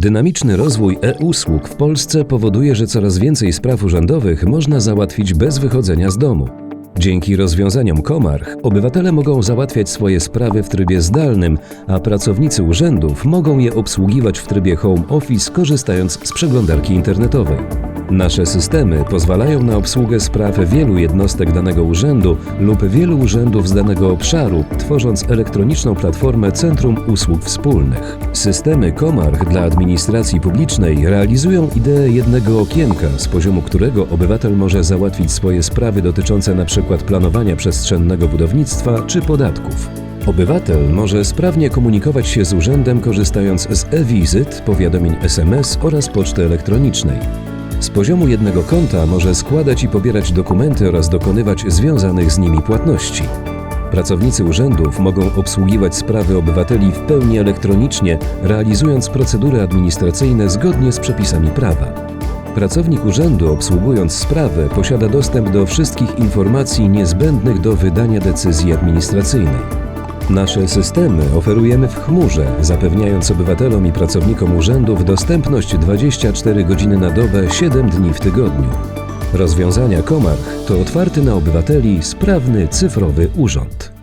Dynamiczny rozwój e-usług w Polsce powoduje, że coraz więcej spraw urzędowych można załatwić bez wychodzenia z domu. Dzięki rozwiązaniom Komarch obywatele mogą załatwiać swoje sprawy w trybie zdalnym, a pracownicy urzędów mogą je obsługiwać w trybie home office korzystając z przeglądarki internetowej. Nasze systemy pozwalają na obsługę spraw wielu jednostek danego urzędu lub wielu urzędów z danego obszaru, tworząc elektroniczną platformę Centrum Usług Wspólnych. Systemy Komarch dla administracji publicznej realizują ideę jednego okienka, z poziomu którego obywatel może załatwić swoje sprawy dotyczące np. planowania przestrzennego budownictwa czy podatków. Obywatel może sprawnie komunikować się z urzędem korzystając z e-wizyt, powiadomień SMS oraz poczty elektronicznej. Z poziomu jednego konta może składać i pobierać dokumenty oraz dokonywać związanych z nimi płatności. Pracownicy urzędów mogą obsługiwać sprawy obywateli w pełni elektronicznie, realizując procedury administracyjne zgodnie z przepisami prawa. Pracownik urzędu obsługując sprawę posiada dostęp do wszystkich informacji niezbędnych do wydania decyzji administracyjnej. Nasze systemy oferujemy w chmurze, zapewniając obywatelom i pracownikom urzędów dostępność 24 godziny na dobę, 7 dni w tygodniu. Rozwiązania Komarch to otwarty na obywateli sprawny cyfrowy urząd.